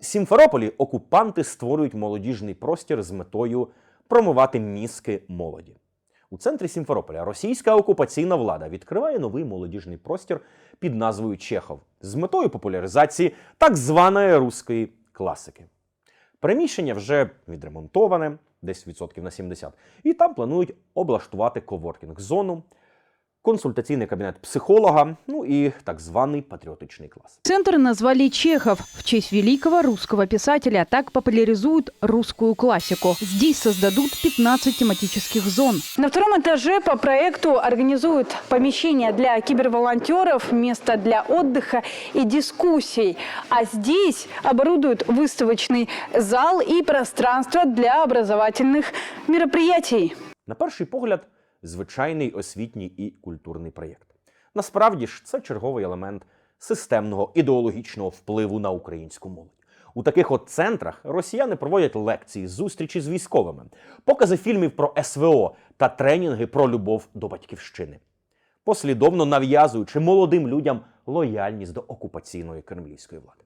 Сімферополі окупанти створюють молодіжний простір з метою промивати мізки молоді. У центрі Сімферополя російська окупаційна влада відкриває новий молодіжний простір під назвою Чехов з метою популяризації так званої руської класики. Приміщення вже відремонтоване, десь відсотків на 70, і там планують облаштувати коворкінг-зону, консультаційний кабінет психолога, ну і так званий патріотичний клас. Центр назвали Чехов в честь великого русского писателя. Так популяризуют русскую классику. Здесь создадут 15 тематических зон. На втором этаже по проекту организуют помещение для киберволонтеров, место для отдыха и дискуссий. А здесь оборудуют выставочный зал и пространство для образовательных мероприятий. На перший погляд, звичайний освітній і культурний проєкт. Насправді ж це черговий елемент системного ідеологічного впливу на українську молодь. У таких от центрах росіяни проводять лекції, зустрічі з військовими, покази фільмів про СВО та тренінги про любов до батьківщини, послідовно нав'язуючи молодим людям лояльність до окупаційної кремлівської влади.